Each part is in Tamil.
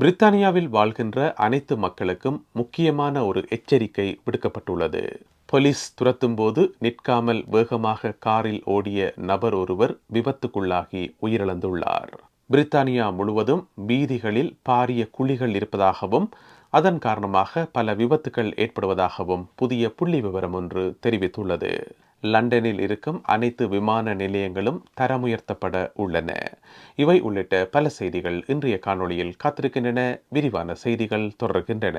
பிரித்தானியாவில் வாழ்கின்ற அனைத்து மக்களுக்கும் முக்கியமான ஒரு எச்சரிக்கை விடுக்கப்பட்டுள்ளது. போலீஸ் துரத்தும் போது நிற்காமல் வேகமாக காரில் ஓடிய நபர் ஒருவர் விபத்துக்குள்ளாகி உயிரிழந்துள்ளார். பிரித்தானியா முழுவதும் வீதிகளில் பாரிய குழிகள் இருப்பதாகவும் அதன் காரணமாக பல விபத்துகள் ஏற்படுவதாகவும் புதிய புள்ளி விவரம் ஒன்று தெரிவித்துள்ளது. லண்டனில் இருக்கும் அனைத்து விமான நிலையங்களும் தரமுயர்த்தப்பட உள்ளன. இவை உள்ளிட்ட பல செய்திகள் இன்றைய காணொளியில் காத்திருக்கின்றன. விரிவான செய்திகள் தொடர்கின்றன.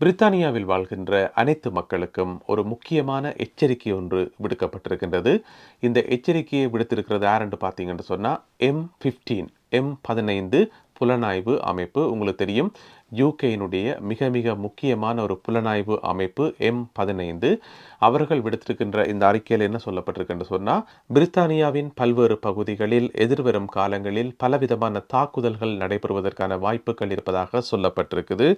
பிரித்தானியாவில் வாழ்கின்ற அனைத்து மக்களுக்கும் ஒரு முக்கியமான எச்சரிக்கை ஒன்று விடுக்கப்பட்டிருக்கின்றது. இந்த எச்சரிக்கையை விடுத்திருக்கிறது யாருன்னு பார்த்தீங்கன்னு சொன்னால் எம் ஃபிஃப்டீன் எம் பதினைந்து புலனாய்வு அமைப்பு. உங்களுக்கு தெரியும் யூகேயினுடைய மிக மிக முக்கியமான ஒரு புலனாய்வு அமைப்பு எம் பதினைந்து. அவர்கள் விடுத்திருக்கின்ற இந்த அறிக்கையில் என்ன சொல்லப்பட்டிருக்குன்னு சொன்னால் பிரித்தானியாவின் பல்வேறு பகுதிகளில் எதிர்வரும் காலங்களில் பலவிதமான தாக்குதல்கள் நடைபெறுவதற்கான வாய்ப்புகள் இருப்பதாக சொல்லப்பட்டிருக்குது.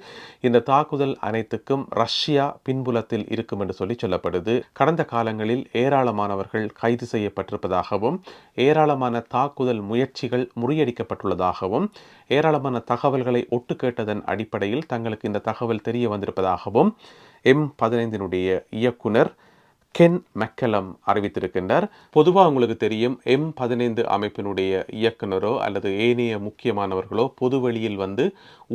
இந்த தாக்குதல் அனைத்துக்கும் ரஷ்யா பின்புலத்தில் இருக்கும் என்று சொல்லி சொல்லப்படுது. கடந்த காலங்களில் ஏராளமானவர்கள் கைது செய்யப்பட்டிருப்பதாகவும் ஏராளமான தாக்குதல் முயற்சிகள் முறியடிக்கப்பட்டுள்ளதாகவும் ஏராளமான தகவல்களை ஒட்டு கேட்டதன் அடிப்படையில் தங்களுக்கு இந்த தகவல் தெரிய வந்திருப்பதாகவும் எம் பதினைந்தினுடைய இயக்குனர் கென் மெக்கலம் அறிவித்திருக்கின்றார். பொதுவாக உங்களுக்கு தெரியும் எம் பதினைந்து அமைப்பினுடைய இயக்குனரோ அல்லது ஏனைய முக்கியமானவர்களோ பொது வழியில் வந்து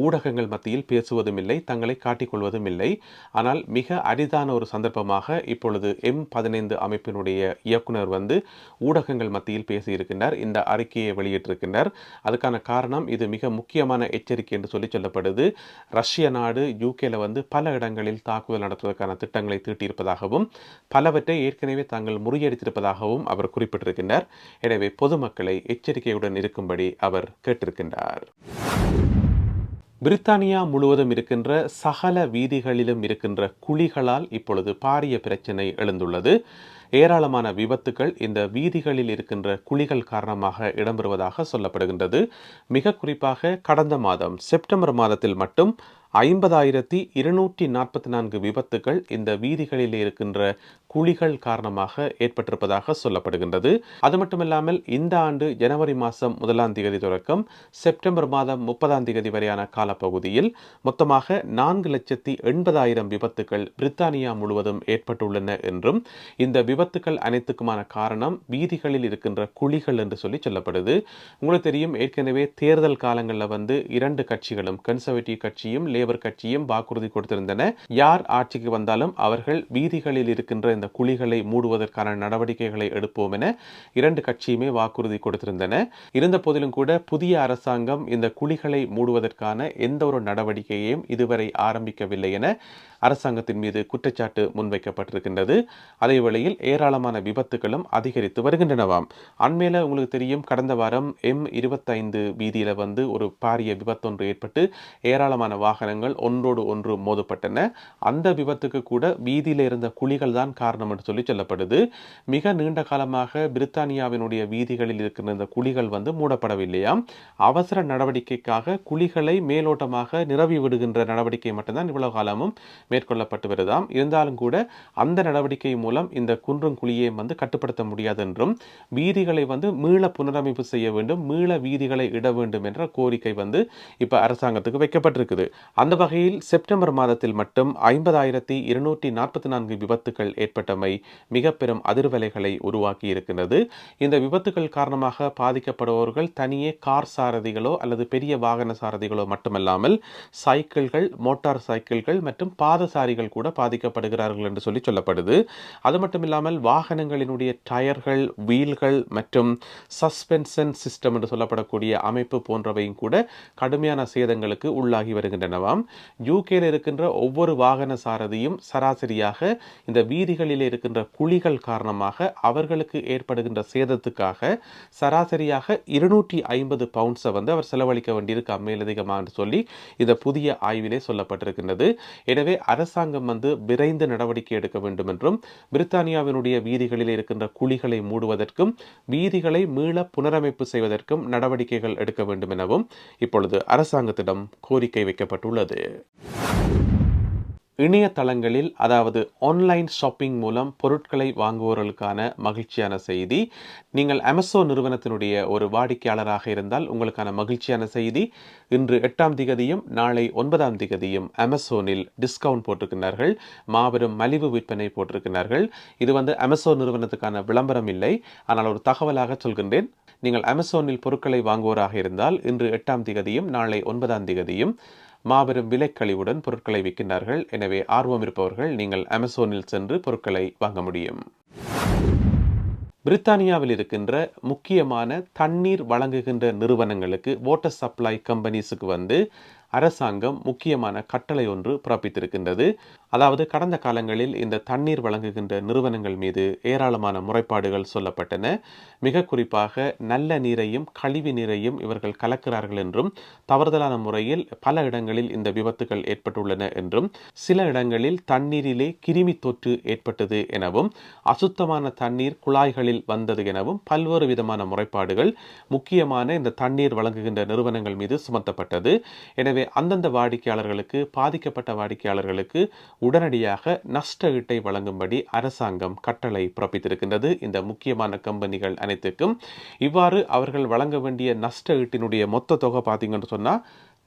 ஊடகங்கள் மத்தியில் பேசுவதும் இல்லை தங்களை காட்டிக்கொள்வதும் இல்லை. ஆனால் மிக அரிதான ஒரு சந்தர்ப்பமாக இப்பொழுது எம் பதினைந்து அமைப்பினுடைய இயக்குனர் வந்து ஊடகங்கள் மத்தியில் பேசியிருக்கின்றார் இந்த அறிக்கையை வெளியிட்டிருக்கின்றார். அதுக்கான காரணம் இது மிக முக்கியமான எச்சரிக்கை என்று சொல்லி சொல்லப்படுது. ரஷ்ய நாடு யூகேல வந்து பல இடங்களில் தாக்குதல் நடத்துவதற்கான திட்டங்களை தீட்டியிருப்பதாகவும் பல பலவற்றை ஏற்கனவே தாங்கள் முறியடித்திருப்பதாகவும் அவர் குறிப்பிட்டிருக்கின்றார். எனவே பொதுமக்களை எச்சரிக்கையுடன் இருக்கும்படி அவர் கேட்டிருக்கின்றார். பிரித்தானியா முழுவதும் இருக்கின்ற சகல வீதிகளிலும் இருக்கின்ற குழிகளால் இப்பொழுது பாரிய பிரச்சனை எழுந்துள்ளது. ஏராளமான விபத்துகள் இந்த வீதிகளில் இருக்கின்ற குழிகள் காரணமாக இடம்பெறுவதாக சொல்லப்படுகின்றது. மிக குறிப்பாக கடந்த மாதம் செப்டம்பர் மாதத்தில் மட்டும் ஐம்பதாயிரத்தி இருநூற்றி நாற்பத்தி நான்கு விபத்துகள் இந்த வீதிகளில் இருக்கின்ற குழிகள் காரணமாக ஏற்பட்டிருப்பதாக சொல்லப்படுகின்றது. அது மட்டுமில்லாமல் இந்த ஆண்டு ஜனவரி மாதம் முதலாம் தேதி தொடக்கம் செப்டம்பர் மாதம் முப்பதாம் தேதி வரையான காலப்பகுதியில் மொத்தமாக நான்கு லட்சத்தி எண்பதாயிரம் விபத்துகள் பிரித்தானியா முழுவதும் ஏற்பட்டுள்ளன என்றும் இந்த விபத்துக்கள் அனைத்துக்குமான காரணம் வீதிகளில் இருக்கின்ற குழிகள் என்று சொல்லி சொல்லப்படுது. உங்களுக்கு தெரியும் ஏற்கனவே தேர்தல் காலங்களில் வந்து இரண்டு கட்சிகளும் கன்சர்வேட்டிவ் கட்சியும் லேபர் கட்சியும் வாக்குறுதி கொடுத்திருந்தன. யார் ஆட்சிக்கு வந்தாலும் அவர்கள் வீதிகளில் இருக்கின்ற இந்த குழிகளை மூடுவதற்கான நடவடிக்கைகளை எடுப்போம் என இரண்டு கட்சியுமே வாக்குறுதி கொடுத்திருந்தன. இருந்த போதிலும் கூட புதிய அரசாங்கம் இந்த குழிகளை மூடுவதற்கான எந்த ஒரு நடவடிக்கையையும் இதுவரை ஆரம்பிக்கவில்லை என அரசாங்கத்தின் மீது குற்றச்சாட்டு முன்வைக்கப்பட்டிருக்கின்றது. அதே வேளையில் ஏராளமான விபத்துகளும் அதிகரித்து வருகின்றனவாம். அண்மையில உங்களுக்கு தெரியும் கடந்த வாரம் எம் இருபத்தைந்து வீதியில வந்து ஒரு பாரிய விபத்தொன்று ஏற்பட்டு ஏராளமான வாகனங்கள் ஒன்றோடு ஒன்று மோதப்பட்டன. அந்த விபத்துக்கு கூட வீதியில் இருந்த குழிகள் தான் காரணம் என்று சொல்லி சொல்லப்படுது. மிக நீண்ட காலமாக பிரித்தானியாவினுடைய வீதிகளில் இருக்கிற இந்த குழிகள் வந்து மூடப்படவில்லையாம் அவசர நடவடிக்கைக்காக குழிகளை மேலோட்டமாக நிரவி விடுகின்ற நடவடிக்கை மட்டும்தான் இவ்வளவு காலமும் மேற்கொள்ளப்பட்டு வருதாம். இருந்தாலும் கூட அந்த நடவடிக்கை மூலம் இந்த குன்றும் குழியை வந்து கட்டுப்படுத்த முடியாது என்றும் வீதிகளை வந்து மீள புனரமைப்பு செய்ய வேண்டும் மீள வீதிகளை இட வேண்டும் என்ற கோரிக்கை வந்து இப்ப அரசாங்கத்துக்கு வைக்கப்பட்டிருக்குது. அந்த வகையில் செப்டம்பர் மாதத்தில் மட்டும் ஐம்பதாயிரத்தி இருநூற்றி நாற்பத்தி நான்கு விபத்துகள் ஏற்பட்டமை மிக பெரும் அதிர்வலைகளை உருவாக்கி இருக்கிறது இந்த விபத்துகள் காரணமாக பாதிக்கப்படுபவர்கள் தனியே கார் சாரதிகளோ அல்லது பெரிய வாகன சாரதிகளோ மட்டுமல்லாமல் சைக்கிள்கள் மோட்டார் சைக்கிள்கள் மற்றும் பாதசாரிகள் கூட பாதிக்கப்படுகிறார்கள் என்று சொல்லி சொல்லப்படுது. அது மட்டும் இல்லாமல் வாகனங்களினுடைய டயர்கள் வீல்கள் மற்றும் சஸ்பென்ஷன் சிஸ்டம் என்று சொல்லப்படக்கூடிய அமைப்பு போன்றவையும் கூட கடுமையான சேதங்களுக்கு உள்ளாகி பார்க்கலாம் யூகேல இருக்கின்ற ஒவ்வொரு வாகன சாரதியும் சராசரியாக இந்த வீதிகளில் இருக்கின்ற குழிகள் காரணமாக அவர்களுக்கு ஏற்படுகின்ற சேதத்துக்காக சராசரியாக இருநூற்றி ஐம்பது பவுண்ட்ஸை வந்து அவர் செலவழிக்க வேண்டியிருக்கு மேலதிகமாக சொல்லி இந்த புதிய ஆய்விலே சொல்லப்பட்டிருக்கின்றது. எனவே அரசாங்கம் வந்து விரைந்து நடவடிக்கை எடுக்க வேண்டும் என்றும் பிரித்தானியாவினுடைய வீதிகளில் இருக்கின்ற குழிகளை மூடுவதற்கும் வீதிகளை மீள புனரமைப்பு செய்வதற்கும் நடவடிக்கைகள் எடுக்க வேண்டும் எனவும் இப்பொழுது அரசாங்கத்திடம் கோரிக்கை வைக்கப்பட்டுள்ளது. இணையதளங்களில் அதாவது ஆன்லைன் ஷாப்பிங் மூலம் பொருட்களை வாங்குவோர்களுக்கான மகிழ்ச்சியான செய்தி. நீங்கள் அமேசான் நிறுவனத்தினுடைய ஒரு வாடிக்கையாளராக இருந்தால் உங்களுக்கான மகிழ்ச்சியான செய்தி. இன்று எட்டாம் திகதியும் நாளை ஒன்பதாம் திகதியும் அமேசானில் டிஸ்கவுண்ட் போட்டிருக்கிறார்கள். மாபெரும் மலிவு விற்பனை போட்டிருக்கிறார்கள். இது வந்து அமேசான் நிறுவனத்துக்கான விளம்பரம் இல்லை. ஆனால் ஒரு தகவலாக சொல்கின்றேன். நீங்கள் அமேசானில் பொருட்களை வாங்குவோராக இருந்தால் இன்று எட்டாம் திகதியும் நாளை ஒன்பதாம் திகதியும் மாபெரும் விலைக்கழிவுடன் பொருட்களை விற்கின்றார்கள். எனவே ஆர்வம் இருப்பவர்கள் நீங்கள் அமேசானில் சென்று பொருட்களை வாங்க முடியும். பிரித்தானியாவில் இருக்கின்ற முக்கியமான தண்ணீர் வழங்குகின்ற நிறுவனங்களுக்கு வாட்டர் சப்ளை கம்பெனிஸுக்கு வந்து அரசாங்கம் முக்கியமான கட்டளை ஒன்று பிறப்பித்திருக்கின்றது. அதாவது கடந்த காலங்களில் இந்த தண்ணீர் வழங்குகின்ற நிறுவனங்கள் மீது ஏராளமான முறைப்பாடுகள் சொல்லப்பட்டன. மிக குறிப்பாக நல்ல நீரையும் கழிவு நீரையும் இவர்கள் கலக்கிறார்கள் என்றும் தவறுதலான முறையில் பல இடங்களில் இந்த விபத்துகள் ஏற்பட்டுள்ளன என்றும் சில இடங்களில் தண்ணீரிலே கிருமி தொற்று ஏற்பட்டது எனவும் அசுத்தமான தண்ணீர் குழாய்களில் வந்தது எனவும் பல்வேறு விதமான முறைப்பாடுகள் முக்கியமான இந்த தண்ணீர் வழங்குகின்ற நிறுவனங்கள் மீது சுமத்தப்பட்டது. எனவே அந்தந்த வாடிக்கையாளர்களுக்கு பாதிக்கப்பட்ட வாடிக்கையாளர்களுக்கு உடனடியாக நஷ்ட ஈட்டை வழங்கும்படி அரசாங்கம் கட்டளை பிறப்பித்திருக்கின்றது. இந்த முக்கியமான கம்பெனிகள் அனைத்துக்கும் இவ்வாறு அவர்கள் வழங்க வேண்டிய நஷ்ட ஈட்டினுடைய மொத்த தொகை பார்த்தீங்கன்னு சொன்னால்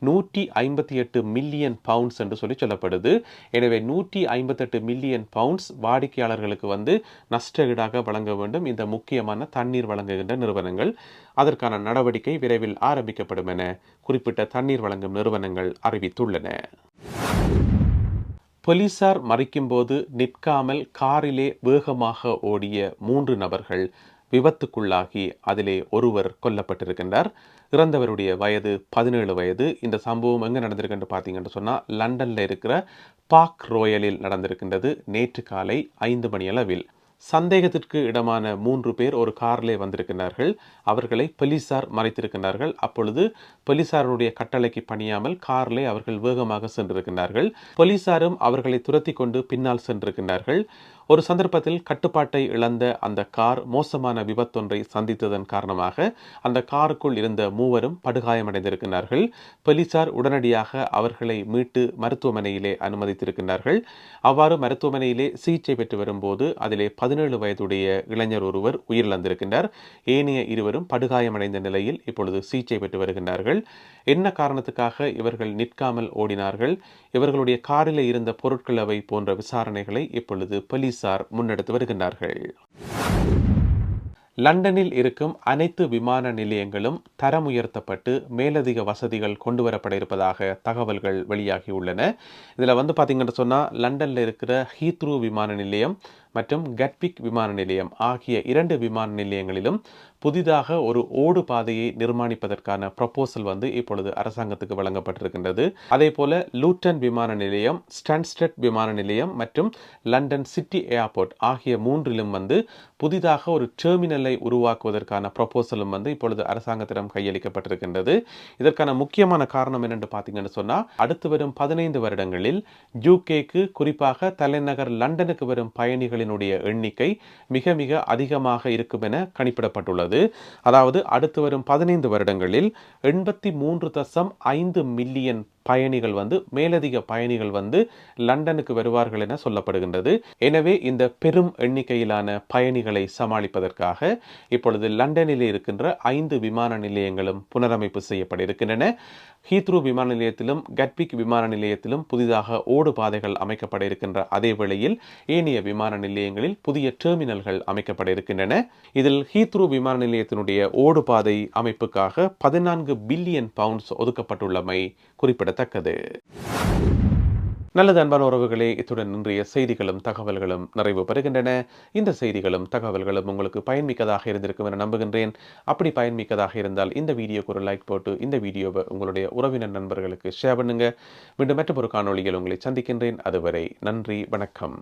நூற்றி ஐம்பத்தி எட்டு மில்லியன் பவுண்ட்ஸ் என்று சொல்லி சொல்லப்படுது. எனவே நூற்றி ஐம்பத்தெட்டு மில்லியன் பவுண்ட்ஸ் வாடிக்கையாளர்களுக்கு வந்து நஷ்ட ஈடாக வழங்க வேண்டும். இந்த முக்கியமான தண்ணீர் வழங்குகின்ற நிறுவனங்கள் அதற்கான நடவடிக்கை விரைவில் ஆரம்பிக்கப்படும் என குறிப்பிட்ட தண்ணீர் வழங்கும் நிறுவனங்கள் அறிவித்துள்ளன. போலீசார் மறிக்கும்போது நிற்காமல் காரிலே வேகமாக ஓடிய மூன்று நபர்கள் விபத்துக்குள்ளாகி அதிலே ஒருவர் கொல்லப்பட்டிருக்கின்றார். இறந்தவருடைய வயது பதினேழு வயது. இந்த சம்பவம் எங்கே நடந்திருக்குன்னு பார்த்தீங்கன்னு சொன்னால் லண்டனில் இருக்கிற பாக் ரோயலில் நடந்திருக்கின்றது. நேற்று காலை ஐந்து மணி அளவில். சந்தேகத்திற்கு இடமான மூன்று பேர் ஒரு காரிலே வந்திருக்கிறார்கள் அவர்களை போலீசார் மறைத்திருக்கிறார்கள் அப்பொழுது போலீசாருடைய கட்டளைக்கு பணியாமல் காரிலே அவர்கள் வேகமாக சென்றிருக்கிறார்கள் போலீசாரும் அவர்களை துரத்தி கொண்டு பின்னால் சென்றிருக்கிறார்கள் ஒரு சந்தர்ப்பத்தில் கட்டுப்பாட்டை இழந்த அந்த கார் மோசமான விபத்தொன்றை சந்தித்ததன் காரணமாக அந்த காருக்குள் இருந்த மூவரும் படுகாயமடைந்திருக்கிறார்கள். போலீசார் உடனடியாக அவர்களை மீட்டு மருத்துவமனையிலே அனுமதித்திருக்கிறார்கள். அவ்வாறு மருத்துவமனையிலே சிகிச்சை பெற்று வரும்போது அதிலே பதினேழு வயதுடைய இளைஞர் ஒருவர் உயிரிழந்திருக்கின்றார் ஏனைய இருவரும் படுகாயமடைந்த நிலையில் இப்பொழுது சிகிச்சை பெற்று வருகின்றார்கள் என்ன காரணத்துக்காக இவர்கள் நிற்காமல் ஓடினார்கள்? இவர்களுடைய காரில் இருந்த பொருட்கள் அவை போன்ற விசாரணைகளை இப்பொழுது போலீஸ் போலீசார் முன்னெடுத்து வருகின்றார்கள். லண்டனில் இருக்கும் அனைத்து விமான நிலையங்களும் தரம் உயர்த்தப்பட்டு மேலதிக வசதிகள் கொண்டு வரப்பட இருப்பதாக தகவல்கள் வெளியாகியுள்ளன. இதில் வந்து பார்த்தீங்கன்னு சொன்னால் லண்டனில் இருக்கிற ஹீத்ரூ விமான நிலையம் மற்றும் கட்விக் விமான நிலையம் ஆகிய இரண்டு விமான நிலையங்களிலும் புதிதாக ஒரு ஓடு பாதையை நிர்மாணிப்பதற்கான ப்ரப்போசல் வந்து இப்பொழுது அரசாங்கத்துக்கு வழங்கப்பட்டிருக்கின்றது. அதே போல லூட்டன் விமான நிலையம் ஸ்டான்ஸ்டட் விமான நிலையம் மற்றும் லண்டன் சிட்டி ஏர்போர்ட் ஆகிய மூன்றிலும் வந்து புதிதாக ஒரு டெர்மினலை உருவாக்குவதற்கான ப்ரப்போசலும் வந்து இப்பொழுது அரசாங்கத்திடம் கையளிக்கப்பட்டிருக்கின்றது. இதற்கான முக்கியமான காரணம் என்னென்று பார்த்தீங்கன்னு சொன்னால் அடுத்து வரும் பதினைந்து வருடங்களில் யூகேக்கு குறிப்பாக தலைநகர் லண்டனுக்கு வரும் பயணிகள் பயணிகளினுடைய எண்ணிக்கை மிக மிக அதிகமாக இருக்கும் என கணிப்பிடப்பட்டுள்ளது. அதாவது அடுத்து வரும் பதினைந்து வருடங்களில் எண்பத்தி மூன்று தசம் ஐந்து மில்லியன் பயணிகள் வந்து மேலதிக பயணிகள் வந்து லண்டனுக்கு வருவார்கள் என சொல்லப்படுகின்றது. எனவே இந்த பெரும் எண்ணிக்கையிலான பயணிகளை சமாளிப்பதற்காக இப்பொழுது லண்டனில் இருக்கின்ற ஐந்து விமான நிலையங்களும் புனரமைப்பு செய்யப்பட இருக்கின்றன ஹீத்ரூ விமான நிலையத்திலும் கட்பிக் விமான நிலையத்திலும் புதிதாக ஓடு பாதைகள் அமைக்கப்பட இருக்கின்ற அதே வேளையில் ஏனைய விமான நிலையங்களில் புதிய டெர்மினல்கள் அமைக்கப்பட இருக்கின்றன இதில் ஹீத்ரூ விமான நிலையத்தினுடைய ஓடு பாதை அமைப்புக்காக பதினான்கு பில்லியன் பவுண்ட்ஸ் ஒதுக்கப்பட்டுள்ளமை குறிப்பிட குறிப்பிடத்தக்கது நல்லது அன்பான உறவுகளே இத்துடன் இன்றைய செய்திகளும் தகவல்களும் நிறைவு பெறுகின்றன. இந்த செய்திகளும் தகவல்களும் உங்களுக்கு பயன்மிக்கதாக இருந்திருக்கும் என நம்புகின்றேன். அப்படி பயன்மிக்கதாக இருந்தால் இந்த வீடியோக்கு ஒரு லைக் போட்டு இந்த வீடியோவை உங்களுடைய உறவினர் நண்பர்களுக்கு ஷேர் பண்ணுங்க. மீண்டும் மற்றொரு காணொலியில் உங்களை சந்திக்கின்றேன். அதுவரை நன்றி வணக்கம்.